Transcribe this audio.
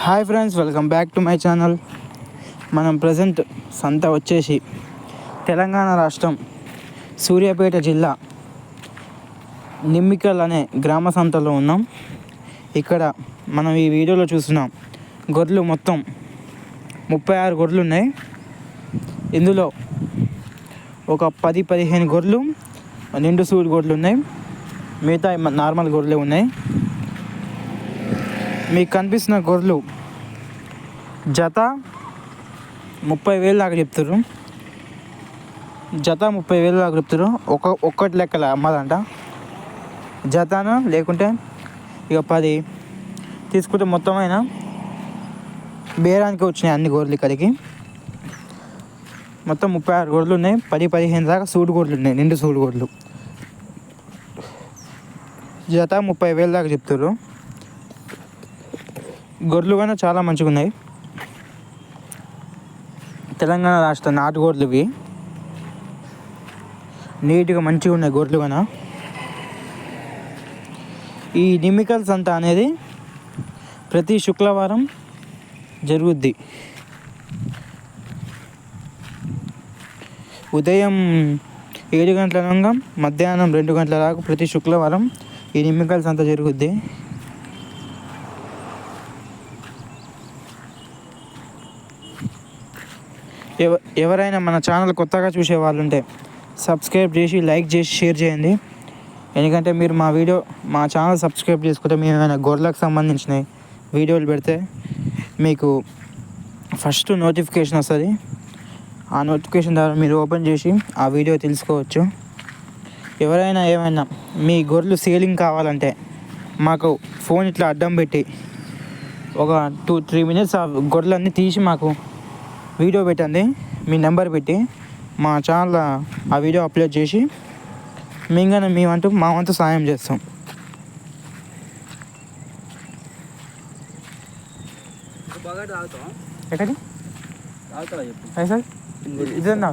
Hi friends welcome back to my channel. మనం present సంత వచ్చేసి తెలంగాణ రాష్ట్రం సూర్యాపేట జిల్లా నిమ్మికల్ అనే గ్రామ సంతలో ఉన్నాం. ఇక్కడ మనం ఈ వీడియోలో చూస్తున్నాం గొర్రెలు మొత్తం ముప్పై ఆరు గొర్రెలు ఉన్నాయి. ఇందులో ఒక పది పదిహేను గొర్రెలు నిండు సూడు గొర్రెలు ఉన్నాయి. మిగతా నార్మల్ గొర్రెలు ఉన్నాయి. మీకు కనిపిస్తున్న గొర్రెలు జత ముప్పై వేలు దాకా చెప్తారు జత ముప్పై వేలు దాకా చెప్తారు ఒక ఒక్కటి లెక్కల అమ్మాలంట. జతను లేకుంటే ఇక పది తీసుకుంటే మొత్తమైన బేరానికి వచ్చినాయి అన్ని గొర్రెలు ఇక్కడికి. మొత్తం ముప్పై ఆరు గొర్రెలు ఉన్నాయి. పది పదిహేను దాకా సూడు గొర్రెలు ఉన్నాయి. నిండు సూడు గొర్రెలు. జత ముప్పై వేలు దాకా చెప్తారు గొర్రెలు కానీ చాలా మంచిగా ఉన్నాయి తెలంగాణ రాష్ట్ర నాటు గొర్రెలు ఇవి నీట్గా మంచిగా ఉన్నాయి గొర్రెలు కానీ ఈ నిమికల్ సంత అనేది ప్రతి శుక్రవారం జరుగుద్ది. ఉదయం ఏడు గంటల నుంగా మధ్యాహ్నం రెండు గంటల దాకా ప్రతి శుక్రవారం ఈ నిమ్మికల్ సంత జరుగుద్ది. ఎవ ఎవరైనా మన ఛానల్ కొత్తగా చూసే వాళ్ళు ఉంటే సబ్స్క్రైబ్ చేసి లైక్ చేసి షేర్ చేయండి. ఎందుకంటే మీరు మా వీడియో మా ఛానల్ సబ్స్క్రైబ్ చేసుకుంటే మేము ఏమైనా గొర్రెలకు సంబంధించిన వీడియోలు పెడితే మీకు ఫస్ట్ నోటిఫికేషన్ వస్తుంది. ఆ నోటిఫికేషన్ ద్వారా మీరు ఓపెన్ చేసి ఆ వీడియో తెలుసుకోవచ్చు. ఎవరైనా ఏమైనా మీ గొర్రెలు సేలింగ్ కావాలంటే మాకు ఫోన్ ఇట్లా అడ్డం పెట్టి ఒక టూ త్రీ మినిట్స్ ఆ గొర్రెలన్నీ తీసి మాకు వీడియో పెట్టండి మీ నెంబర్ పెట్టి మా ఛానల్ ఆ వీడియో అప్లోడ్ చేసి మేము మేమంటూ మా వంతు సాయం చేస్తాం. ఎక్కడి పైసలు ఇదన్నా